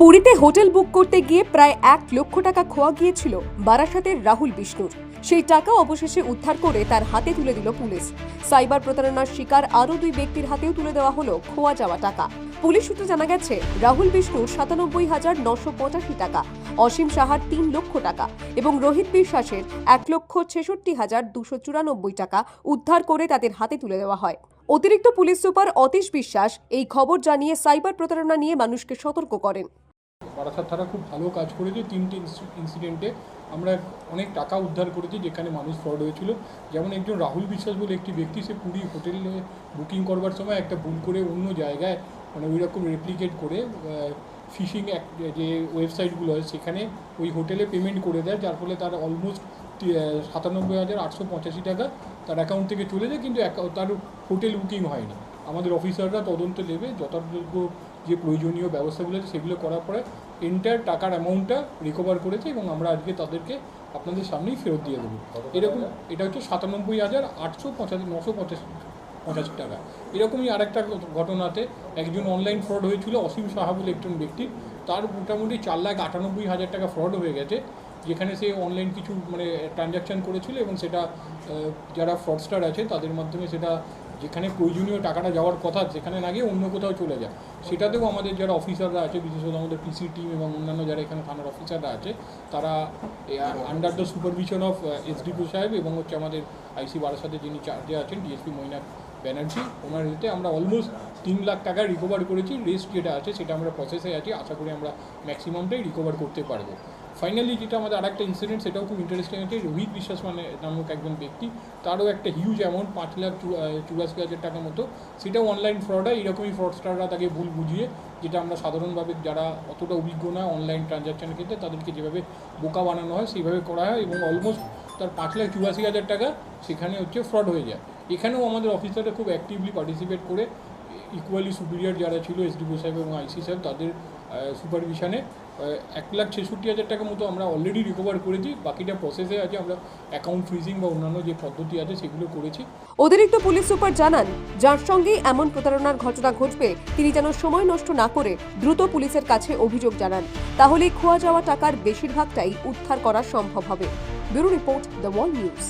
পুরীতে hotel book করতে গিয়ে প্রায় এক লক্ষ টাকা খোয়া গিয়েছিল বারাসাতের রাহুল বিষ্ণুর। সেই টাকা অবশেষে উদ্ধার করে তার হাতে তুলে দিল পুলিশ। সাইবার প্রতারণার শিকার আরও দুই ব্যক্তির হাতেও তুলে দেওয়া হলো খোয়া যাওয়া টাকা। পুলিশ সূত্রে জানা গেছে, রাহুল বিষ্ণুর সাতানব্বই হাজার নশো পঁচাশি টাকা, অসীম সাহার তিন লক্ষ টাকা এবং রোহিত বিশ্বাসের এক লক্ষ ছেষট্টি হাজার দুশো চুরানব্বই টাকা উদ্ধার করে তাদের হাতে তুলে দেওয়া হয়। অতিরিক্ত পুলিশ সুপার অতীশ বিশ্বাস এই খবর জানিয়ে সাইবার প্রতারণা নিয়ে মানুষকে সতর্ক করেন। বারাসাত থানা খুব ভালো কাজ করেছে। তিনটে ইনসিডেন্টে আমরা অনেক টাকা উদ্ধার করেছি যেখানে মানুষ ফ্রড হয়েছিল। যেমন একজন রাহুল বিশ্বাস বলে একটি ব্যক্তি, সে পুরী হোটেলে বুকিং করবার সময় একটা ভুল করে অন্য জায়গায় মানে ওই রকম রেপ্লিকেট করে ফিশিং যে ওয়েবসাইটগুলো হয় সেখানে ওই হোটেলে পেমেন্ট করে দেয়। যার ফলে তার অলমোস্ট সাতানব্বই হাজার আটশো পঁচাশি টাকা তার অ্যাকাউন্ট থেকে চলে যায়, কিন্তু তার হোটেল বুকিং হয় না। আমাদের অফিসাররা তদন্ত নেবে, যথাযোগ্য যে প্রয়োজনীয় ব্যবস্থাগুলো আছে, সেগুলো করার পরে এন্টার টাকার অ্যামাউন্টটা রিকভার করেছে এবং আমরা আজকে তাদেরকে আপনাদের সামনেই ফেরত দিয়ে দেবো। এরকম এটা হচ্ছে সাতানব্বই হাজার আটশো পঁচাশি নশো পঁচাশি পঁচাশি টাকা। এরকমই আরেকটা ঘটনাতে একজন অনলাইন ফ্রড হয়েছিল অসীম সাহা বলে একজন ব্যক্তি। তার মোটামুটি চার লাখ আটানব্বই হাজার টাকা ফ্রড হয়ে গেছে যেখানে সে অনলাইন কিছু মানে ট্রানজ্যাকশান করেছিল এবং সেটা যারা ফ্রডস্টার আছে তাদের মাধ্যমে সেটা যেখানে প্রয়োজনীয় টাকাটা যাওয়ার কথা, সেখানে না গিয়ে অন্য কোথাও চলে যায়। সেটাতেও আমাদের যারা অফিসাররা আছে, বিশেষত আমাদের পিসি টিম এবং অন্যান্য যারা এখানে থানার অফিসাররা আছে, তারা under the supervision of SDP সাহেব এবং হচ্ছে আমাদের আইসি বারাসাতে যিনি চার্জে আছেন ডিএসপি মৈনাক ব্যানার্জি, ওনার এতে আমরা অলমোস্ট তিন লাখ টাকা রিকভার করেছি রেস্ট যেটা আছে সেটা আমরা প্রসেসে আছি, আশা করি আমরা ম্যাক্সিমামটাই রিকভার করতে পারব। ফাইনালি যেটা আমাদের আরেকটা ইনসিডেন্ট সেটাও খুব ইন্টারেস্টিং আছে, রোহিত বিশ্বাস মানে নামক একজন ব্যক্তি, তারও একটা হিউজ অ্যামাউন্ট পাঁচ লাখ চুরাশি হাজার টাকার মতো, সেটাও অনলাইন ফ্রড হয়, এরকমই ফ্রডস্টাররা তাকে ভুল বুঝিয়ে, যেটা আমরা সাধারণভাবে যারা অতটা অভিজ্ঞ নয় অনলাইন ট্রানজ্যাকশনের ক্ষেত্রে, তাদেরকে যেভাবে বোকা বানানো হয়, সেইভাবে করা হয় এবং অলমোস্ট তার পাঁচ লাখ চুরাশি হাজার টাকা সেখানে হচ্ছে ফ্রড হয়ে যায়। এখানেও আমাদের অফিসাররা খুব অ্যাক্টিভলি পার্টিসিপেট করে ইকুয়ালি সুপিরিয়র যারা ছিল এসডিপি সাহেব এবং আইসি সাহেব, তাদের সুপারভিশনে এক লাখ ছেষট্টি হাজার টাকা মতো আমরা অলরেডি রিকভার করেছি। বাকিটা প্রসেসে আছে, আমরা অ্যাকাউন্ট ফ্রিজিং বা অন্যান্য যে পদ্ধতি আছে, সেগুলো করেছি। অতিরিক্ত পুলিশ সুপার জানান, যার সঙ্গে এমন প্রতারণার ঘটনা ঘটবে, তিনি যেন সময় নষ্ট না করে দ্রুত পুলিশের কাছে অভিযোগ জানান। তাহলে খোয়া যাওয়া টাকার বেশিরভাগটাই উদ্ধার করা সম্ভব হবে। Bureau report, the wall news.